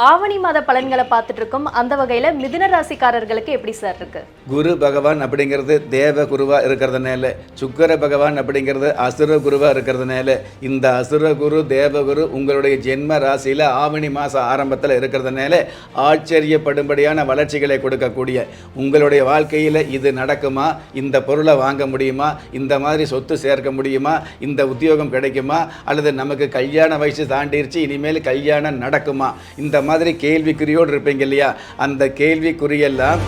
ஆவணி மாத பலன்களை பார்த்துட்டு இருக்கோம் அந்த வகையில் மிதுன ராசிக்காரர்களுக்கு எப்படி சார் இருக்கு? குரு பகவான் அப்படிங்கிறது தேவ குருவா இருக்கிறதுனால சுக்கர பகவான் அப்படிங்கிறது அசுர குருவா இருக்கிறதுனால இந்த அசுர குரு தேவகுரு உங்களுடைய ஜென்ம ராசியில் ஆவணி மாத ஆரம்பத்தில் இருக்கிறதுனால ஆச்சரியப்படும்படியான வளர்ச்சிகளை கொடுக்கக்கூடிய உங்களுடைய வாழ்க்கையில் இது நடக்குமா? இந்த பொருளை வாங்க முடியுமா? இந்த மாதிரி சொத்து சேர்க்க முடியுமா? இந்த உத்தியோகம் கிடைக்குமா? அல்லது நமக்கு கல்யாண வயசு தாண்டிருச்சு இனிமேல் கல்யாணம் நடக்குமா? இந்த மாதிரி கேள்விக்குறியோடு இருப்பீங்க இல்லையா? அந்த கேள்விக்குறியெல்லாம்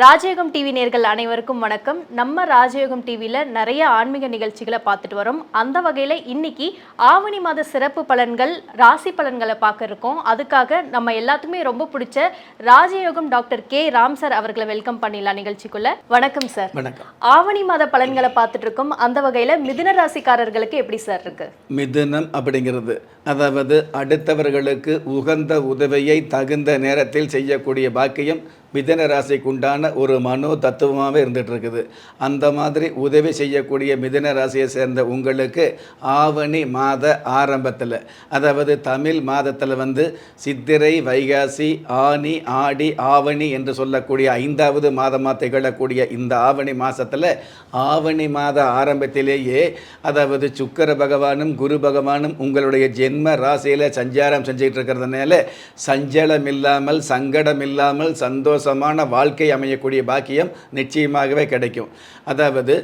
ராஜயோகம் டிவி நேர்கள் அனைவருக்கும் வணக்கம். நம்ம ராஜயோகம் டிவியில் நிறைய ஆன்மீக நிகழ்ச்சிகளை பார்த்துட்டு வரோம். அந்த வகையில் இன்னைக்கு ஆவணி மாத சிறப்பு பலன்கள் ராசி பலன்களை பார்க்க இருக்கோம். அதுக்காக நம்ம எல்லாத்துக்குமே ரொம்ப பிடிச்ச ராஜயோகம் டாக்டர் கே. ராம் சார் அவர்களை வெல்கம் பண்ணிடலாம் நிகழ்ச்சிக்குள்ள. வணக்கம் சார். வணக்கம். ஆவணி மாத பலன்களை பார்த்துட்டு இருக்கோம். அந்த வகையில் மிதுன ராசிக்காரர்களுக்கு எப்படி சார் இருக்கு? மிதுனம் அப்படிங்கிறது அதாவது அடுத்தவர்களுக்கு உகந்த உதவியை தகுந்த நேரத்தில் செய்யக்கூடிய பாக்கியம் மிதன ராசிக்கு உண்டான ஒரு மனோ தத்துவமாகவே இருந்துகிட்ருக்குது. அந்த மாதிரி உதவி செய்யக்கூடிய மிதன ராசியை சேர்ந்த உங்களுக்கு ஆவணி மாத ஆரம்பத்தில் அதாவது தமிழ் மாதத்தில் வந்து சித்திரை வைகாசி ஆனி ஆடி ஆவணி என்று சொல்லக்கூடிய ஐந்தாவது மாதமாக திகழக்கூடிய இந்த ஆவணி மாதத்தில் ஆவணி மாத ஆரம்பத்திலேயே அதாவது சுக்கர பகவானும் குரு பகவானும் உங்களுடைய ஜென்ம ராசியில் சஞ்சாரம் செஞ்சுட்டு இருக்கிறதுனால சஞ்சலம் இல்லாமல் சங்கடம் இல்லாமல் சந்தோஷமான வாழ்க்கை அமையக்கூடிய பாக்கியம் நிச்சயமாகவே கிடைக்கும். அதாவது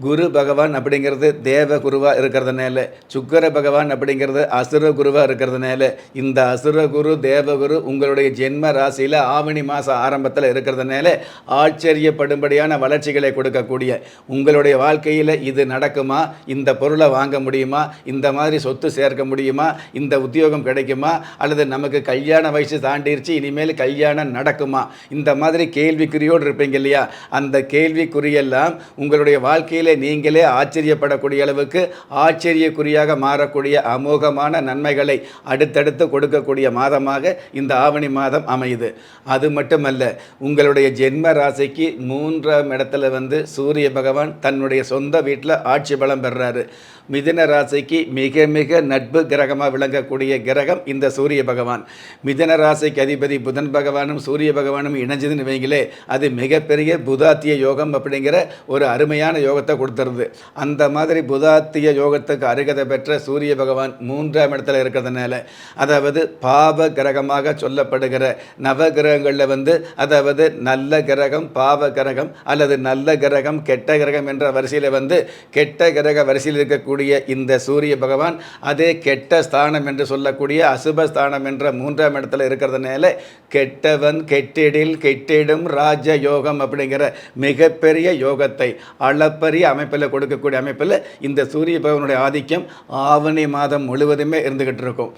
குரு பகவான் அப்படிங்கிறது தேவ குருவாக இருக்கிறதுனால சுக்கர பகவான் அப்படிங்கிறது அசுர குருவாக இருக்கிறதுனால இந்த அசுர குரு தேவகுரு உங்களுடைய ஜென்ம ராசியில் ஆவணி மாதம் ஆரம்பத்தில் இருக்கிறதுனால ஆச்சரியப்படும்படியான வளர்ச்சிகளை கொடுக்கக்கூடிய உங்களுடைய வாழ்க்கையில் இது நடக்குமா? இந்த பொருளை வாங்க முடியுமா? இந்த மாதிரி சொத்து சேர்க்க முடியுமா? இந்த உத்தியோகம் கிடைக்குமா? அல்லது நமக்கு கல்யாண வயசு தாண்டிருச்சு இனிமேல் கல்யாணம் நடக்குமா? இந்த மாதிரி கேள்விக்குறியோடு இருப்பீங்க இல்லையா? அந்த கேள்விக்குறியெல்லாம் உங்களுடைய வாழ்க்கையில் நீங்களே ஆச்சரியப்படக்கூடிய அளவுக்கு ஆச்சரியக்குறியாக மாறக்கூடிய அமோகமான நன்மைகளை அடுத்தடுத்து கொடுக்கக்கூடிய மாதமாக இந்த ஆவணி மாதம் அமையுது. அது மட்டுமல்ல உங்களுடைய ஜென்ம ராசிக்கு மூன்றாம் இடத்துல வந்து சூரிய பகவான் தன்னுடைய சொந்த வீட்டில் ஆட்சி பலம் பெறுறாரு மிதின ராசிக்கு மிக மிக நட்பு கிரகமாக விளங்கக்கூடிய கிரகம் இந்த சூரிய பகவான். மிதின ராசிக்கு அதிபதி புதன் பகவானும் சூரிய பகவானும் இணைஞ்சதுன்னு வைங்களே அது மிகப்பெரிய புதாத்திய யோகம் அப்படிங்கிற ஒரு அருமையான யோகத்தை கொடுத்துருது. அந்த மாதிரி புதாத்திய யோகத்துக்கு அருகதை பெற்ற சூரிய பகவான் மூன்றாம் இடத்துல இருக்கிறதுனால அதாவது பாவ கிரகமாக சொல்லப்படுகிற நவ கிரகங்களில் வந்து அதாவது நல்ல கிரகம் பாவ கிரகம் அல்லது நல்ல கிரகம் கெட்ட கிரகம் என்ற வரிசையில் வந்து கெட்ட கிரக வரிசையில் இருக்கக்கூடிய இந்த சூரிய பகவான் அதே கெட்ட ஸ்தானம் என்று சொல்லக்கூடிய அசுப ஸ்தானம் என்ற மூன்றாம் இடத்துல இருக்கிறதுனால கெட்டவன் கெட்டிடில் கெட்டிடும் ராஜ யோகம் அப்படிங்கிற மிகப்பெரிய யோகத்தை அளப்பரிய அமைப்பில் கொடுக்கக்கூடிய அமைப்பில் இந்த சூரிய பகவனுடைய ஆதிக்கம் ஆவணி மாதம் முழுவதுமே இருந்துக்கிட்டு இருக்கும்.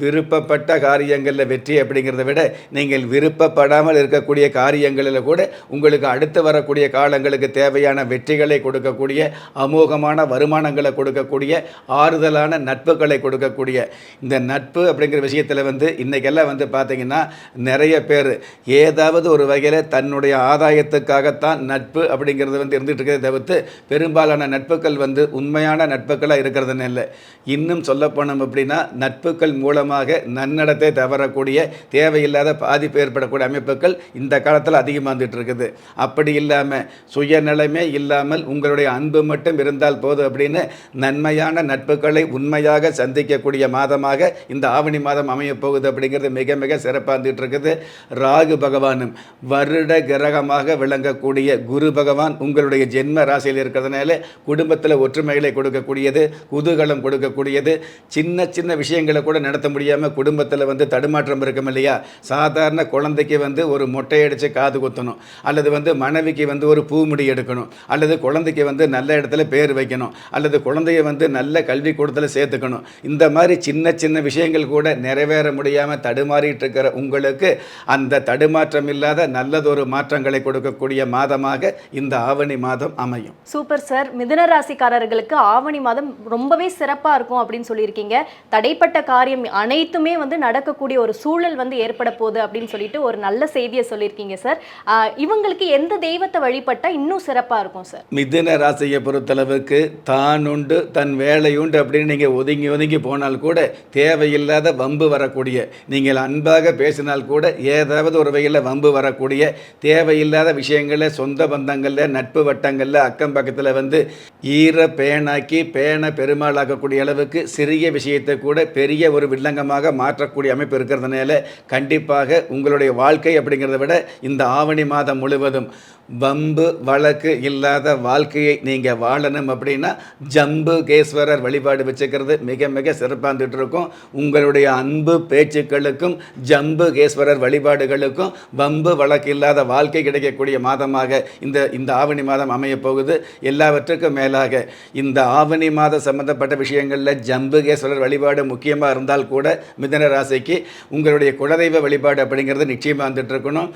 விருப்பப்பட்ட காரியங்களில் வெற்றி அப்படிங்கிறத விட நீங்கள் விருப்பப்படாமல் இருக்கக்கூடிய காரியங்களில் கூட உங்களுக்கு அடுத்து வரக்கூடிய காலங்களுக்கு தேவையான வெற்றிகளை கொடுக்கக்கூடிய அமோகமான வருமானங்களை கொடுக்கக்கூடிய ஆறுதலான நட்புகளை கொடுக்கக்கூடிய. இந்த நட்பு அப்படிங்கிற விஷயத்தில் வந்து இன்றைக்கெல்லாம் வந்து பார்த்திங்கன்னா நிறைய பேர் ஏதாவது ஒரு வகையில் தன்னுடைய ஆதாயத்துக்காகத்தான் நட்பு அப்படிங்கிறது வந்து இருந்துகிட்டு இருக்கிறத தவிர்த்து பெரும்பாலான நட்புகள் வந்து உண்மையான நட்புகளாக இருக்கிறதுன்னு இல்லை. இன்னும் சொல்லப்போனோம் அப்படின்னா நட்புகள் மூலமாக நன்னடத்தை தவறக்கூடிய தேவையில்லாத பாதிப்பு ஏற்படக்கூடிய அமைப்புகள் இந்த காலத்தில் அதிகமாக வந்துட்டு இருக்குது அப்படி இல்லாமல் சுயநலமே இல்லாமல் உங்களுடைய அன்பு மட்டும் இருந்தால் போதும் அப்படின்னு நன்மையான நட்புகளை உண்மையாக சந்திக்கக்கூடிய மாதமாக இந்த ஆவணி மாதம் அமையப்போகுது அப்படிங்கிறது மிக மிக சிறப்பாக இருந்துட்டு இருக்குது ராகு பகவானும் வருட கிரகமாக விளங்கக்கூடிய குரு பகவான் உங்களுடைய ஜென்ம ராசியில் இருக்கிறதுனால குடும்பத்தில் ஒற்றுமைகளை கொடுக்கக்கூடியது குதூகலம் கொடுக்கக்கூடியது சின்ன சின்ன விஷயங்களை கூட நடத்த முடியாமல் குடும்பத்தில் வந்து தடுமாற்றம் இருக்கும் இல்லையா? சாதாரண குழந்தைக்கு வந்து ஒரு மொட்டை அடித்து காது குத்தணும். அல்லது வந்து மனைவிக்கு வந்து ஒரு பூமுடி எடுக்கணும். அல்லது குழந்தைக்கு வந்து நல்ல இடத்துல பேர் வைக்கணும். அல்லது குழந்தைய வந்து நல்ல கல்விக்கூடத்தில் சேர்த்துக்கணும். இந்த மாதிரி சின்ன சின்ன விஷயங்கள் கூட நிறைவேற முடியாமல் தடுமாறிட்டு இருக்கிற உங்களுக்கு அந்த தடுமாற்றம் இல்லாத நல்லதொரு மாற்றங்களை கொடுக்கக்கூடிய மாதமாக இந்த ஆவணி மாதம் அமையும். Super sir. மிதுன ராசிக்காரர்களுக்கு ஆவணி மாதம் ரொம்பவே சிறப்பாக இருக்கும் அப்படின்னு சொல்லியிருக்கீங்க. தடைப்பட்ட காரியம் அனைத்துமே வந்து நடக்கக்கூடிய ஒரு சூழல் வந்து ஏற்பட போகுது அப்படின்னு சொல்லிட்டு ஒரு நல்ல செய்தியை சொல்லியிருக்கீங்க சார். இவங்களுக்கு எந்த தெய்வத்தை வழிபட்டால் இன்னும் சிறப்பாக இருக்கும் சார்? மிதுன ராசியை பொறுத்தளவுக்கு தான் உண்டு தன் வேலை உண்டு அப்படின்னு நீங்கள் ஒதுங்கி ஒதுங்கி போனால் கூட தேவையில்லாத வம்பு வரக்கூடிய நீங்கள் அன்பாக பேசினால் கூட ஏதாவது ஒரு வகையில் வம்பு வரக்கூடிய தேவையில்லாத விஷயங்களில் சொந்த பந்தங்களில் நட்பு வட்டங்களில் அக்கம் பக்கத்தில் வந்து ஈர பேனாக்கி பேனை பெருமாளாக்கக்கூடிய அளவுக்கு சிறிய விஷயத்தை கூட பெரிய ஒரு வில்லங்கமாக மாற்றக்கூடிய அமைப்பு இருக்கிறதுனால கண்டிப்பாக உங்களுடைய வாழ்க்கை அப்படிங்கிறத விட இந்த ஆவணி மாதம் முழுவதும் வம்பு வழக்கு இல்லாத வாழ்க்கையை நீங்கள் வாழணும் அப்படின்னா ஜம்பு கேஸ்வரர் வழிபாடு வச்சுக்கிறது மிக மிக சிறப்பாந்துட்டு இருக்கும் உங்களுடைய அன்பு பேச்சுக்களுக்கும் ஜம்பு கேஸ்வரர் வழிபாடுகளுக்கும் வம்பு வழக்கு இல்லாத வாழ்க்கை கிடைக்கக்கூடிய மாதமாக இந்த இந்த ஆவணி மாதம் அமையப் போகுது எல்லாவற்றுக்கும் மேலாக இந்த ஆவணி மாதம் சம்பந்தப்பட்ட விஷயங்களில் ஜம்புகேஸ்வரர் வழிபாடு முக்கியமாக இருந்தால் கூட கூட மிதன ராசிக்கு உங்களுடைய குலதெய்வ வழிபாடு அப்படிங்கிறது நிச்சயமாக வந்துட்டு இருக்கணும்.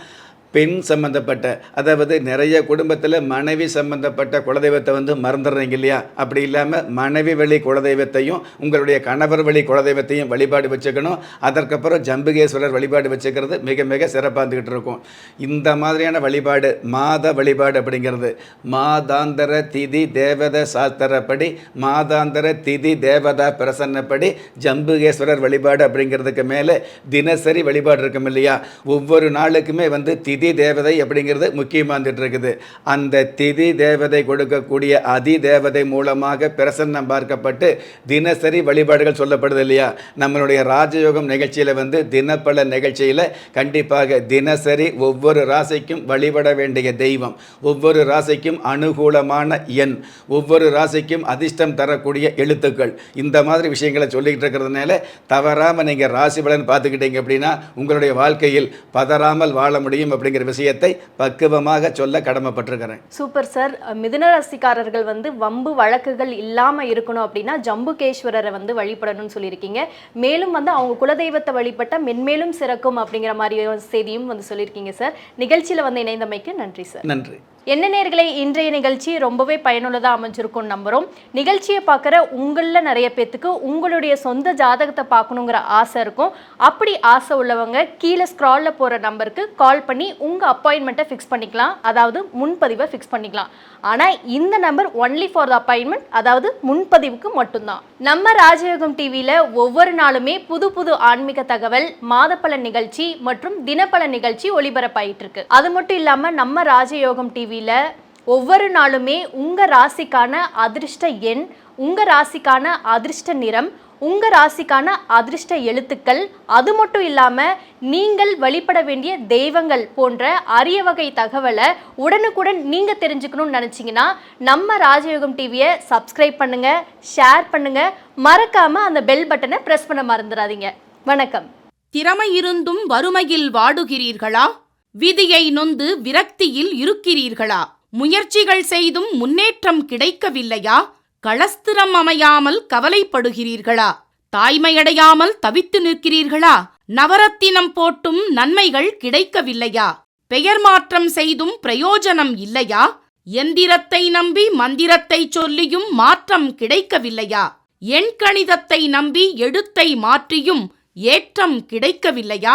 பெண் சம்மந்தப்பட்ட அதாவது நிறைய குடும்பத்தில் மனைவி சம்பந்தப்பட்ட குலதெய்வத்தை வந்து மறந்துடுறீங்க இல்லையா? அப்படி இல்லாமல் மனைவி வழி குலதெய்வத்தையும் உங்களுடைய கணவர் வழி குலதெய்வத்தையும் வழிபாடு வச்சுக்கணும். அதற்கப்புறம் ஜம்புகேஸ்வரர் வழிபாடு வச்சுக்கிறது மிக மிக சிறப்பாக இருந்துக்கிட்டு இருக்கும். இந்த மாதிரியான வழிபாடு மாத வழிபாடு அப்படிங்கிறது. மாதாந்தர திதி தேவத சாஸ்திரப்படி மாதாந்தர திதி தேவதா பிரசன்னப்படி ஜம்புகேஸ்வரர் வழிபாடு அப்படிங்கிறதுக்கு மேலே தினசரி வழிபாடு இருக்கும் இல்லையா? ஒவ்வொரு நாளுக்குமே வந்து திதி தேவதை அப்படிங்கிறது முக்கியமாக வந்துட்டு இருக்குது அந்த திதி தேவதை கொடுக்கக்கூடிய அதி தேவதை மூலமாக பிரசன்னம் பார்க்கப்பட்டு தினசரி வழிபாடுகள் சொல்லப்படுது இல்லையா? நம்மளுடைய ராஜயோகம் நிகழ்ச்சியில் வந்து தினப்பல நிகழ்ச்சியில் கண்டிப்பாக தினசரி ஒவ்வொரு ராசிக்கும் வழிபட வேண்டிய தெய்வம் ஒவ்வொரு ராசிக்கும் அனுகூலமான எண் ஒவ்வொரு ராசிக்கும் அதிர்ஷ்டம் தரக்கூடிய எழுத்துக்கள். இந்த மாதிரி விஷயங்களை சொல்லிக்கிட்டு இருக்கிறதுனால தவறாமல் நீங்கள் ராசி பலன் பார்த்துக்கிட்டீங்க அப்படின்னா உங்களுடைய வாழ்க்கையில் பதறாமல் வாழ முடியும் அப்படிங்கிற விஷயத்தை பக்குவமாக சொல்ல கடமைப்பட்டிருக்கிறேன். Super sir. மிதுன ராசிக்காரர்கள் வந்து வம்பு வழக்குகள் இல்லாம இருக்கணும் அப்படின்னா ஜம்புகேஸ்வரரை வந்து வழிபடணும்னு சொல்லியிருக்கீங்க. மேலும் வந்து அவங்க குலதெய்வத்தை வழிபட்டா மென்மேலும் சிறக்கும் அப்படிங்கிற மாதிரி செய்தியும் வந்து சொல்லியிருக்கீங்க சார். நிகழ்ச்சியில வந்து இணைந்தமைக்கு நன்றி சார். நன்றி. என்ன நேர்களை இன்றைய நிகழ்ச்சி ரொம்பவே பயனுள்ளதாக அமைஞ்சிருக்கும் நம்புகிறோம் நிகழ்ச்சியை பார்க்குற உங்களில் நிறைய பேர்த்துக்கு உங்களுடைய சொந்த ஜாதகத்தை பார்க்கணுங்கிற ஆசை இருக்கும். அப்படி ஆசை உள்ளவங்க கீழே ஸ்க்ராலில் போகிற நம்பருக்கு கால் பண்ணி உங்கள் அப்பாயின்மெண்ட்டை ஃபிக்ஸ் பண்ணிக்கலாம். அதாவது முன்பதிவை ஃபிக்ஸ் பண்ணிக்கலாம். ஆனால் இந்த number only for the appointment அதாவது முன்பதிவுக்கு மட்டும்தான். நம்ம ராஜயோகம் டிவியில் ஒவ்வொரு நாளுமே புது புது ஆன்மீக தகவல் மாதப்பல நிகழ்ச்சி மற்றும் தினப்பல நிகழ்ச்சி ஒளிபரப்பாயிட்டு இருக்கு அது மட்டும் இல்லாமல் நம்ம ராஜயோகம் டிவி டிவியில் ஒவ்வொரு நாளுமே உங்கள் ராசிக்கான அதிர்ஷ்ட எண் உங்கள் ராசிக்கான அதிர்ஷ்ட நிறம் உங்கள் ராசிக்கான அதிர்ஷ்ட எழுத்துக்கள் அது மட்டும் இல்லாமல் நீங்கள் வழிபட வேண்டிய தெய்வங்கள் போன்ற அரிய வகை தகவலை உடனுக்குடன் நீங்கள் தெரிஞ்சுக்கணும்னு நினச்சிங்கன்னா நம்ம ராஜயோகம் டிவியை சப்ஸ்கிரைப் பண்ணுங்கள் ஷேர் பண்ணுங்கள் மறக்காமல் அந்த பெல் பட்டனை ப்ரெஸ் பண்ண மறந்துடாதீங்க. வணக்கம். திறமை இருந்தும் வறுமையில் வாடுகிறீர்களா? விதியை நொந்து விரக்தியில் இருக்கிறீர்களா? முயற்சிகள் செய்தும் முன்னேற்றம் கிடைக்கவில்லையா? களஸ்திரம் அமையாமல் கவலைப்படுகிறீர்களா? தாய்மையடையாமல் தவித்து நிற்கிறீர்களா? நவரத்தினம் போட்டும் நன்மைகள் கிடைக்கவில்லையா? பெயர் மாற்றம் செய்தும் பிரயோஜனம் இல்லையா? எந்திரத்தை நம்பி மந்திரத்தை சொல்லியும் மாற்றம் கிடைக்கவில்லையா? எண்கணிதத்தை நம்பி எழுத்தை மாற்றியும் ஏற்றம் கிடைக்கவில்லையா?